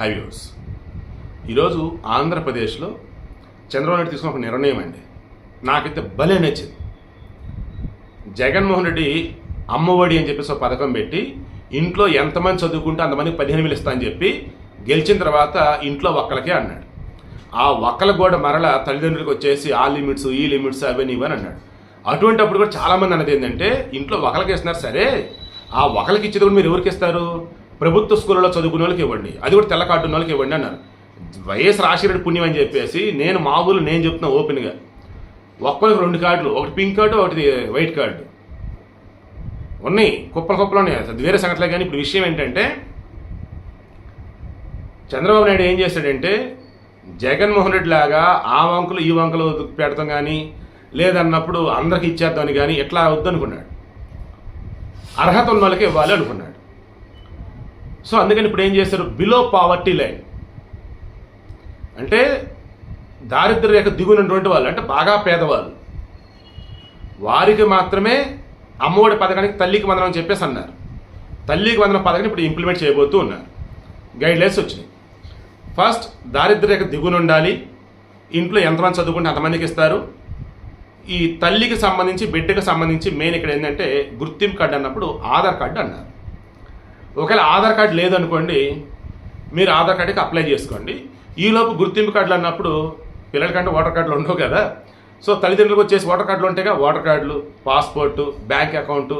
హైవ్యూస్ ఈరోజు ఆంధ్రప్రదేశ్లో చంద్రబాబు నాయుడు తీసుకున్న ఒక నిర్ణయం అండి. నాకైతే భలే నచ్చింది. జగన్మోహన్ రెడ్డి అమ్మఒడి అని చెప్పేసి ఒక పథకం పెట్టి ఇంట్లో ఎంతమంది చదువుకుంటే అంతమందికి పదిహేను వేలు ఇస్తా అని చెప్పి గెలిచిన తర్వాత ఇంట్లో ఒక్కలకే అన్నాడు. ఆ ఒక్కలకు కూడా మరల తల్లిదండ్రులకు వచ్చేసి ఆ లిమిట్స్ ఈ లిమిట్స్ అవన్నీ ఇవని అన్నాడు. అటువంటి అప్పుడు కూడా చాలామంది అన్నది ఏంటంటే ఇంట్లో ఒకరికి ఇస్తున్నారు సరే. ఆ ఒకరికి ఇచ్చేది కూడా మీరు ఎవరికి ఇస్తారు? ప్రభుత్వ స్కూళ్ళలో చదువుకునే వాళ్ళకి ఇవ్వండి. అది కూడా తెల్ల కార్డు ఉన్న వాళ్ళకి ఇవ్వండి అన్నారు. వైఎస్ రాజశేఖర పుణ్యం అని చెప్పేసి నేను మా నేను చెప్తున్నా ఓపెన్గా. ఒక్కరికి రెండు కార్డులు. ఒకటి పింక్ కార్డు ఒకటి వైట్ కార్డు. ఉన్నాయి. కుప్పలు కుప్పలు ఉన్నాయి. అది వేరే సంగతిలో కానీ ఇప్పుడు విషయం ఏంటంటే చంద్రబాబు నాయుడు ఏం చేశాడంటే జగన్మోహన్ రెడ్డి లాగా ఆ వంకలు ఈ వంకలు పెడతాం కానీ లేదన్నప్పుడు అందరికి ఇచ్చేద్దామని కానీ ఎట్లా వద్దనుకున్నాడు. అర్హత ఉన్న వాళ్ళకి ఇవ్వాలి అనుకున్నాడు. సో అందుకని ఇప్పుడు ఏం చేశారు? బిలో పావర్టీ లైన్ అంటే దారిద్ర్య రేఖ దిగునటువంటి వాళ్ళు అంటే బాగా పేదవాళ్ళు. వారికి మాత్రమే అమ్మఒడి పథకానికి తల్లికి వందనం అని చెప్పేసి అన్నారు. తల్లికి వందనం పథకాన్ని ఇప్పుడు ఇంప్లిమెంట్ చేయబోతూ ఉన్నారు. గైడ్లైన్స్ వచ్చినాయి. ఫస్ట్ దారిద్ర్య రేఖ దిగున ఉండాలి. ఇంట్లో ఎంతమంది చదువుకుంటే అంతమందికి ఇస్తారు. ఈ తల్లికి సంబంధించి బిడ్డకు సంబంధించి మెయిన్ ఇక్కడ ఏంటంటే గుర్తింపు కార్డు అన్నప్పుడు ఆధార్ కార్డు అన్నారు. ఒకవేళ ఆధార్ కార్డు లేదనుకోండి మీరు ఆధార్ కార్డుకి అప్లై చేసుకోండి. ఈలోపు గుర్తింపు కార్డులు అన్నప్పుడు పిల్లలకంటే ఓటర్ కార్డులు ఉండవు కదా. సో తల్లిదండ్రులకు వచ్చేసి ఓటర్ కార్డులు ఉంటాయిగా. ఓటర్ కార్డులు పాస్పోర్టు బ్యాంక్ అకౌంటు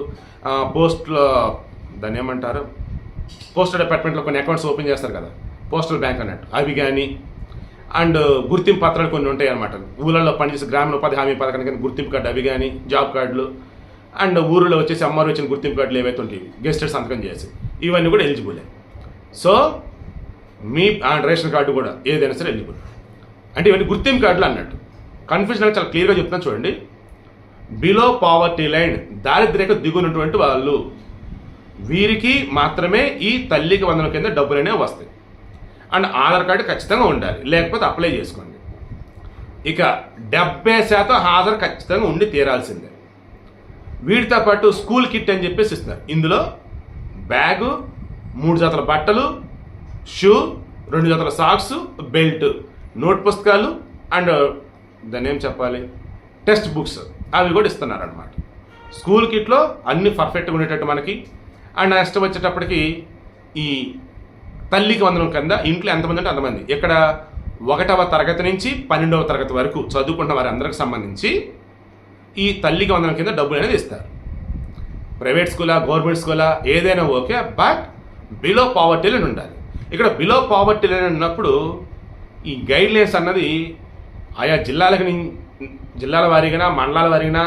పోస్ట్లో దాన్ని ఏమంటారు? పోస్టల్ డిపార్ట్మెంట్లో కొన్ని అకౌంట్స్ ఓపెన్ చేస్తారు కదా. పోస్టల్ బ్యాంక్ అన్నట్టు. అవి కానీ అండ్ గుర్తింపు పత్రాలు కొన్ని ఉంటాయి అనమాట ఊళ్ళల్లో పనిచేసే గ్రామీణ ఉపాధి హామీ పథకానికి గుర్తింపు కార్డు అవి కానీ జాబ్ కార్డులు అండ్ ఊరిలో వచ్చేసి అమ్మవారు వచ్చిన గుర్తింపు కార్డులు ఏవైతే ఉంటాయి గెస్టెడ్ సంతకం చేసి. ఇవన్నీ కూడా ఎలిజిబులే సో మీ ఆ, రేషన్ కార్డు కూడా ఏదైనా సరే ఎలిజిబుల్ అంటే ఇవన్నీ గుర్తింపు కార్డులు అన్నట్టు. కన్ఫ్యూజన్ అనేది చాలా క్లియర్గా చెప్తున్నాను చూడండి. బిలో పావర్టీ లైన్ దారిద్ర్యకు దిగునటువంటి వాళ్ళు వీరికి మాత్రమే ఈ తల్లికి వందల కింద డబ్బులు అనేవి వస్తాయి. అండ్ ఆధార్ కార్డు ఖచ్చితంగా ఉండాలి. లేకపోతే అప్లై చేసుకోండి. ఇక డెబ్బై శాతం హాజరు ఖచ్చితంగా ఉండి తీరాల్సిందే. వీటితో పాటు స్కూల్ కిట్ అని చెప్పేసి ఇస్తున్నారు. ఇందులో బ్యాగు మూడు జతల బట్టలు షూ రెండు జతల సాక్స్ బెల్ట్ నోట్ పుస్తకాలు అండ్ దాన్ని ఏం చెప్పాలి? Text books. అవి కూడా ఇస్తున్నారనమాట స్కూల్ కిట్లో అన్ని పర్ఫెక్ట్గా ఉండేటట్టు మనకి. అండ్ నెక్స్ట్ వచ్చేటప్పటికి ఈ తల్లికి వందనం కింద ఇంట్లో ఎంతమంది అంటే అంతమంది. ఇక్కడ ఒకటవ తరగతి నుంచి పన్నెండవ తరగతి వరకు చదువుకుంటున్న వారి అందరికి సంబంధించి ఈ తల్లికి వందనం కింద డబ్బులు అనేది ఇస్తారు. ప్రైవేట్ స్కూలా గవర్నమెంట్ స్కూలా ఏదైనా okay but below poverty line ఉండాలి. ఇక్కడ బిలో పావర్టీ లైన్ ఉన్నప్పుడు ఈ గైడ్ లైన్స్ అన్నది ఆయా జిల్లాలకు జిల్లాల వారీగా మండలాల వారీగా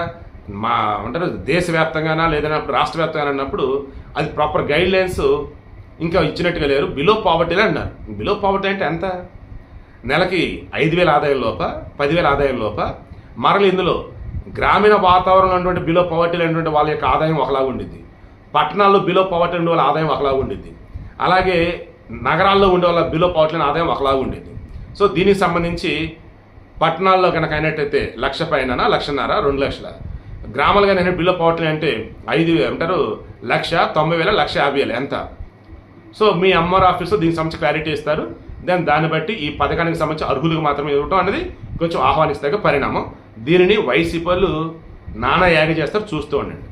మా అంటారు దేశవ్యాప్తంగానా లేదా రాష్ట్ర వ్యాప్తంగా అన్నప్పుడు అది ప్రాపర్ గైడ్ లైన్స్ ఇంకా ఇచ్చినట్టుగా లేరు. బిలో పావర్టీ లైన్ అన్నారు. బిలో పావర్టీ అంటే ఎంత? నెలకి ఐదు వేల ఆదాయం లోప పదివేల ఆదాయం లోప మరలు ఇందులో గ్రామీణ వాతావరణంలో ఉన్నటువంటి బిలో పవర్టీ ఉన్నటువంటి వాళ్ళ యొక్క ఆదాయం ఒకలాగా ఉండిద్ది. పట్టణాల్లో బిలో పవర్టీ ఉండే వాళ్ళ ఆదాయం ఒకలాగా ఉండిద్ది. అలాగే నగరాల్లో ఉండే వాళ్ళ బిలో పవర్టీ ఆదాయం ఒకలాగా ఉండిద్ది. సో దీనికి సంబంధించి పట్టణాల్లో కనుక అయినట్టయితే లక్ష పైన లక్షన్నర రెండు లక్షల. గ్రామాలు కానీ బిలో పవర్టీ అంటే ఐదు అంటారు లక్ష తొంభై వేల లక్ష యాభై వేలు ఎంత? సో మీ అమ్మవారి ఆఫీస్లో దీనికి సంబంధించి క్లారిటీ ఇస్తారు. దెన్ దాన్ని బట్టి ఈ పథకానికి సంబంధించి అర్హులకు మాత్రమే ఇవ్వటం అనేది కొంచెం ఆహ్వానిస్తాక పరిణామం. దీనిని వైసీపీలు నానా యాగ చేస్తారు చూస్తూ ఉండండి.